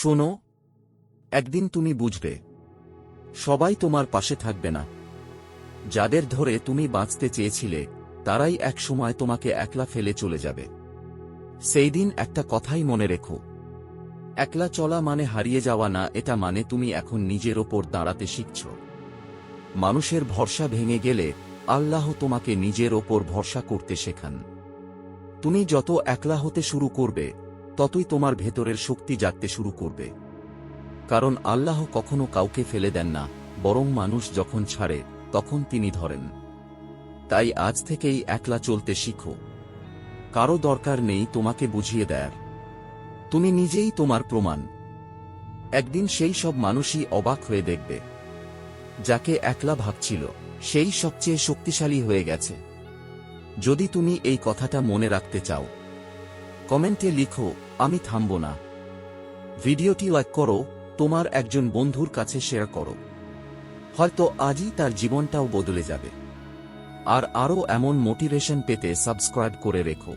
শোনো, একদিন তুমি বুঝবে, সবাই তোমার পাশে থাকবে না। যাদের ধরে তুমি বাঁচতে চেয়েছিলে, তারাই একসময় তোমাকে একলা ফেলে চলে যাবে। সেই দিন একটা কথাই মনে রেখো, একলা চলা মানে হারিয়ে যাওয়া না, এটা মানে তুমি এখন নিজের ওপর দাঁড়াতে শিখছ। মানুষের ভরসা ভেঙে গেলে, আল্লাহ তোমাকে নিজের ওপর ভরসা করতে শেখান। তুমি যত একলা হতে শুরু করবে ততই তোমার ভেতরের শক্তি জাগতে শুরু করবে। কারণ আল্লাহ কখনো কাউকে ফেলে দেন না, বরং মানুষ যখন ছাড়ে, তখন তিনি ধরেন। তাই আজ থেকেই একলা চলতে শিখো। কারও দরকার নেই তোমাকে বুঝিয়ে দেয়ার। তুমি নিজেই তোমার প্রমাণ। একদিন সেই সব মানুষই অবাক হয়ে দেখবে। যাকে একলা ভাবছিল, সেই সবচেয়ে শক্তিশালী হয়ে গেছে। যদি তুমি এই কথাটা মনে রাখতে চাও কমেন্টে লিখো, আমি থামব না। ভিডিওটি লাইক করো, তোমার একজন বন্ধুর কাছে শেয়ার করো। হয়তো আজই তার জীবনটাও বদলে যাবে। আর আরও এমন মোটিভেশন পেতে সাবস্ক্রাইব করে রেখো।